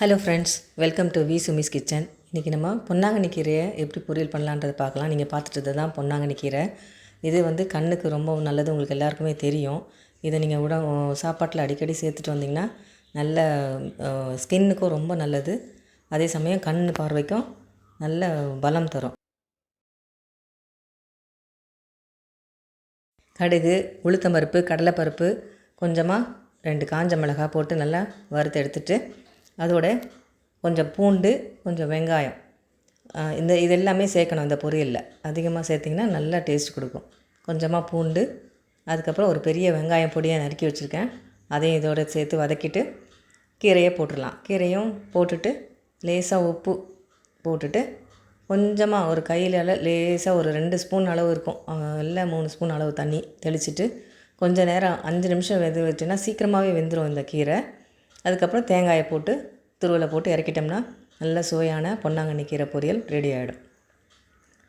Hello friends welcome to V Sumi's kitchen இன்றைக்கி நம்ம பொன்னாங்கண்ணி கீரையை எப்படி பொரியல் பண்ணலான்றதை பார்க்கலாம். நீங்கள் பார்த்துட்டு தான் பொன்னாங்கண்ணி கீரை. இது வந்து கண்ணுக்கு ரொம்ப நல்லது உங்களுக்கு எல்லாருக்குமே தெரியும். இதை நீங்கள் உட சாப்பாட்டில் அடிக்கடி சேர்த்துட்டு வந்தீங்கன்னா நல்ல ஸ்கின்னுக்கும் ரொம்ப நல்லது. அதே சமயம் கண் பார்வைக்கும் நல்ல பலம் தரும். கடுகு உளுத்தம்பருப்பு கடலைப்பருப்பு கொஞ்சமாக ரெண்டு காஞ்ச மிளகாய் போட்டு நல்லா வறுத்து எடுத்துகிட்டு அதோட கொஞ்சம் பூண்டு கொஞ்சம் வெங்காயம். இந்த இது எல்லாமே சேர்க்கணும் இந்த பொரியலில். அதிகமாக சேர்த்திங்கன்னா நல்லா டேஸ்ட் கொடுக்கும். கொஞ்சமாக பூண்டு அதுக்கப்புறம் ஒரு பெரிய வெங்காயம் பொடியை நறுக்கி வச்சுருக்கேன். அதையும் இதோட சேர்த்து வதக்கிட்டு கீரையை போட்டுடலாம். கீரையும் போட்டுட்டு லேசாக உப்பு போட்டுட்டு கொஞ்சமாக ஒரு கையில் லேசாக ஒரு ரெண்டு ஸ்பூன் அளவு இருக்கும். இல்லை மூணு ஸ்பூன் அளவு தண்ணி தெளிச்சிட்டு கொஞ்சம் நேரம் அஞ்சு நிமிஷம் வெது வச்சுன்னா சீக்கிரமாகவே வெந்துடும் இந்த கீரை. அதுக்கப்புறம் தேங்காயை போட்டு துருவலை போட்டு இறக்கிட்டோம்னா நல்ல சுவையான பொன்னாங்கண்ணி கீரை பொரியல் ரெடி ஆகிடும்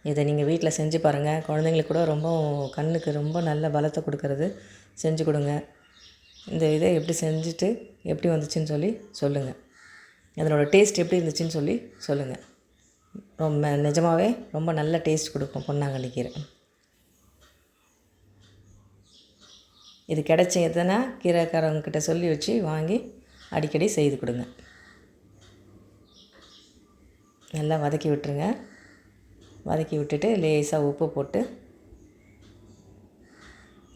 இதை நீங்கள் வீட்டில் செஞ்சு பாருங்கள் குழந்தைங்களுக்கு கூட ரொம்ப கண்ணுக்கு ரொம்ப நல்ல பலத்தை கொடுக்கறது. செஞ்சு கொடுங்க. இந்த இதை எப்படி செஞ்சுட்டு எப்படி வந்துச்சுன்னு சொல்லி சொல்லுங்கள் அதனோட டேஸ்ட் எப்படி இருந்துச்சுன்னு சொல்லி சொல்லுங்கள் ரொம்ப நிஜமாகவே ரொம்ப நல்ல டேஸ்ட் கொடுக்கும் பொன்னாங்கண்ணி கீரை. இது கிடைச்சதுன்னா கீரைக்காரவங்கக்கிட்ட சொல்லி வச்சு வாங்கி அடிக்கடி செய்து கொடுங்க. நல்லா வதக்கி விட்டுருங்க. வதக்கி விட்டுட்டு லேசாக உப்பு போட்டு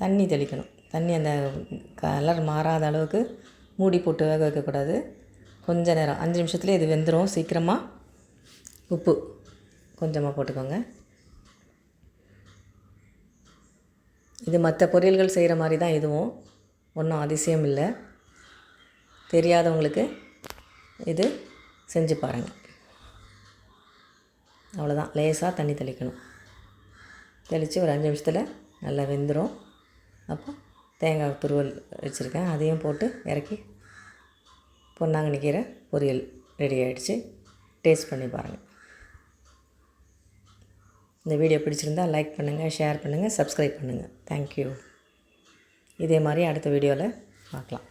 தண்ணி தெளிக்கணும். தண்ணி அந்த கலர் மாறாத அளவுக்கு மூடி போட்டு வேக வைக்கக்கூடாது. கொஞ்ச நேரம் அஞ்சு நிமிஷத்துலேயே இது வெந்துடும் சீக்கிரமாக உப்பு கொஞ்சமாக போட்டுக்கோங்க. இது மற்ற பொரியல்கள் செய்கிற மாதிரி தான் இதுவும். ஒன்றும் அதிசயம் இல்லை. தெரியாதவங்களுக்கு இது செஞ்சு பாருங்கள் அவ்வளோதான் லேசாக தண்ணி தெளிக்கணும். தெளித்து ஒரு அஞ்சு நிமிஷத்தில் நல்லா வெந்துடும் அப்போ தேங்காய் துருவல் வச்சுருக்கேன். அதையும் போட்டு இறக்கி பொன்னாங்கண்ணி கீரை பொரியல் ரெடி ஆகிடுச்சு டேஸ்ட் பண்ணி பாருங்கள் இந்த வீடியோ பிடிச்சிருந்தா லைக் பண்ணுங்கள் ஷேர் பண்ணுங்கள் சப்ஸ்கிரைப் பண்ணுங்கள் தேங்க்யூ இதே மாதிரி அடுத்த வீடியோவில் பார்க்கலாம்.